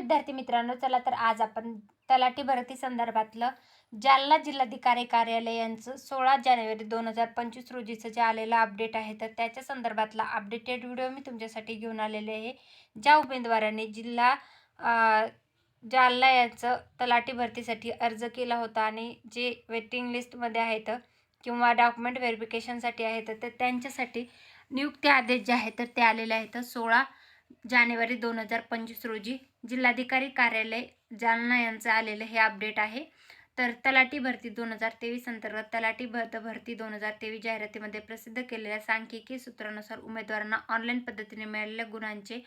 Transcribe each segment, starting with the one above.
विद्यार्थी मित्रांनो चला तर आज आपण तलाठी भरती संदर्भातलं जालना जिल्हाधिकारी कार्यालय यांचं सोळा जानेवारी दोन हजार पंचवीस रोजीचं जे आलेलं अपडेट आहे तर त्याच्या संदर्भातला अपडेटेड व्हिडिओ मी तुमच्यासाठी घेऊन आलेले आहे. ज्या उमेदवारांनी जिल्हा जालना यांचं तलाठी भरतीसाठी अर्ज केला होता आणि जे वेटिंग लिस्टमध्ये आहेत किंवा डॉक्युमेंट व्हेरिफिकेशनसाठी आहेत तर त्यांच्यासाठी नियुक्ती आदेश जे आहेत तर ते आलेले आहेत. सोळा जानेवारी दोन हजार पंचवीस रोजी जिल्हाधिकारी कार्यालय जालना यांचं आलेलं हे अपडेट आहे. तर तलाठी भरती दोन हजार तेवीस अंतर्गत तलाठी भरत भरती दोन हजार तेवीस जाहिरातीमध्ये प्रसिद्ध केलेल्या सांख्यिकी सूत्रानुसार उमेदवारांना ऑनलाईन पद्धतीने मिळालेल्या गुणांचे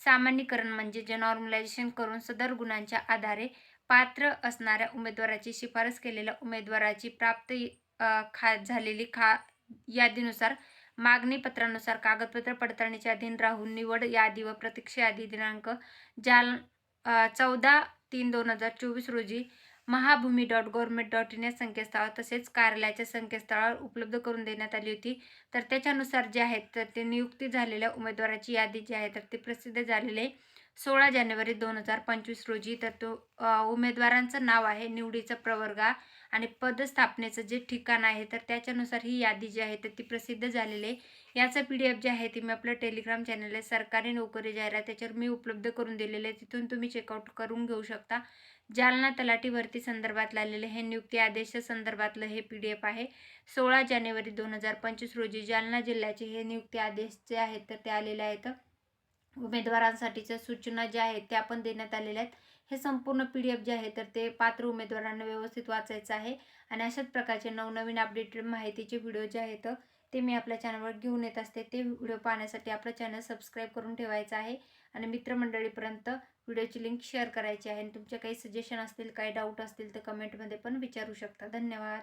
सामान्यीकरण म्हणजे जे नॉर्मलायझेशन करून सदर गुणांच्या आधारे पात्र असणाऱ्या उमेदवाराची शिफारस केलेल्या उमेदवाराची प्राप्त खा झालेली खा यादीनुसार मागणी पत्रानुसार कागदपत्र पडताळणीच्या अधीन राहून निवड यादी व प्रतीक्षा यादी दिनांक जाल चौदा तीन दोन हजार चोवीस रोजी Mahabhumi dot government dot in या संकेतस्थळावर तसेच कार्यालयाच्या संकेतस्थळावर उपलब्ध करून देण्यात आली होती. तर त्याच्यानुसार जे आहेत तर ते नियुक्ती झालेल्या उमेदवाराची यादी जी आहे तर ती प्रसिद्ध झालेली आहे. सोळा जानेवारी दोन हजार पंचवीस रोजी तर तो उमेदवारांचं नाव आहे निवडीचा प्रवर्ग आणि पदस्थापनेचं जे ठिकाण आहे तर त्याच्यानुसार ही यादी जी आहे तर ती प्रसिद्ध झालेली आहे. याचं पी डी एफ जे आहे ती मी आपलं टेलिग्राम चॅनल आहे सरकारी नोकरी जाहिरात त्याच्यावर मी उपलब्ध करून दिलेले आहे. तिथून तुम्ही चेकआउट करून घेऊ शकता. जालना तलाठी भरती संदर्भात आलेले हे नियुक्ती आदेश संदर्भातलं हे पी डी एफ आहे. सोळा जानेवारी दोन हजार पंचवीस रोजी जालना जिल्ह्याचे हे नियुक्ती आदेश जे आहेत तर ते आलेले आहेत. उमेदवारांसाठीच्या सूचना ज्या आहेत त्या पण देण्यात आलेल्या आहेत. हे संपूर्ण पी डी एफ जे आहे तर ते पात्र उमेदवारांना व्यवस्थित वाचायचं आहे. आणि अशाच प्रकारचे नवनवीन अपडेटेड माहितीचे व्हिडिओ जे आहेत ते मी आपल्या चॅनलवर घेऊन येत असते. ते व्हिडिओ पाहण्यासाठी आपलं चॅनल सबस्क्राईब करून ठेवायचं आहे. आणि मित्रमंडळीपर्यंत व्हिडिओची लिंक शेअर करायची आहे. आणि तुमचे काही सजेशन असतील काही डाऊट असतील तर कमेंटमध्ये पण विचारू शकता. धन्यवाद.